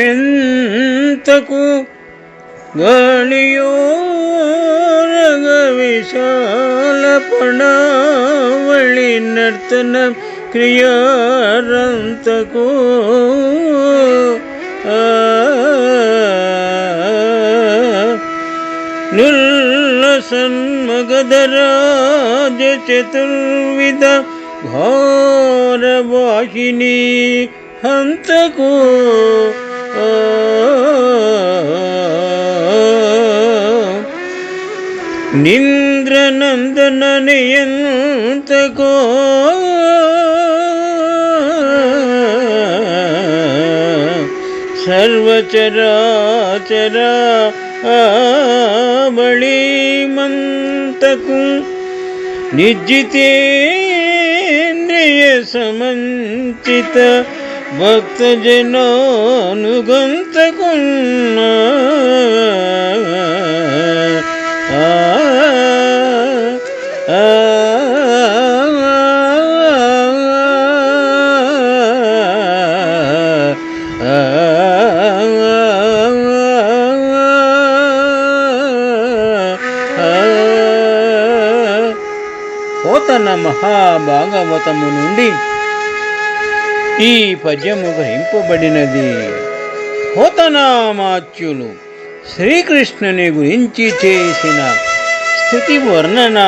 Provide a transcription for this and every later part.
ಎಂತಕು ಗಾಳಿಯೋ ರಗ ವಿಶಾಲ ಪಣಾವಳಿ ನರ್ತನ ಕ್ರಿಯಾರಂತಕೋ ಆ ನಿಲ್ಲ ಸನ್ಮಗದರಾಜ ಚತುರ್ವಿಧ ಘೋರ ವಾಹಿನಿ ಹಂತಕೋ ಆ ನಿಂದ್ರನಂದನನೆಯಂತಕೋ ಸರ್ವಚರಾಚರ ಬಳಿ ಮಂತಕು ನಿಜ್ಜಿತೇಂದ್ರಿಯ ಸಮಂಚಿತ భక్తజనానుగంతకున్నా పోతన మహాభాగవతము నుండి ఈ పద్యము గ్రహింపబడినది. హోతనామాచ్యులు శ్రీకృష్ణుని గురించి చేసిన స్థుతి వర్ణన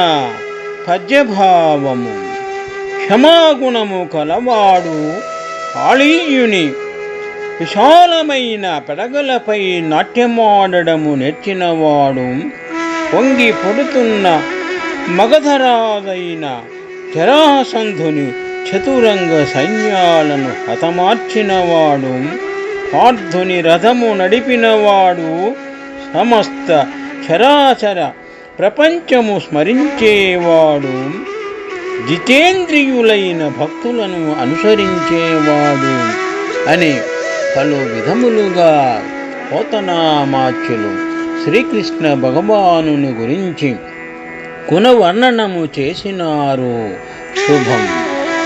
పద్యభావము. క్షమాగుణము కలవాడు కాళీయుని విశాలమైన పెడగలపై నాట్యమాడడము నేర్చినవాడు. పొంగి పడుతున్న మగధరాదైన జరాసంధుని చతురంగ సైన్యాలను హతమార్చినవాడు పార్థుని రథము నడిపినవాడు సమస్త చరాచర ప్రపంచము స్మరించేవాడు జితేంద్రియులైన భక్తులను అనుసరించేవాడు అని పలు విధములుగా పోతనామాచ్యులు శ్రీకృష్ణ భగవానుని గురించి గుణవర్ణనము చేసినారు. శుభం.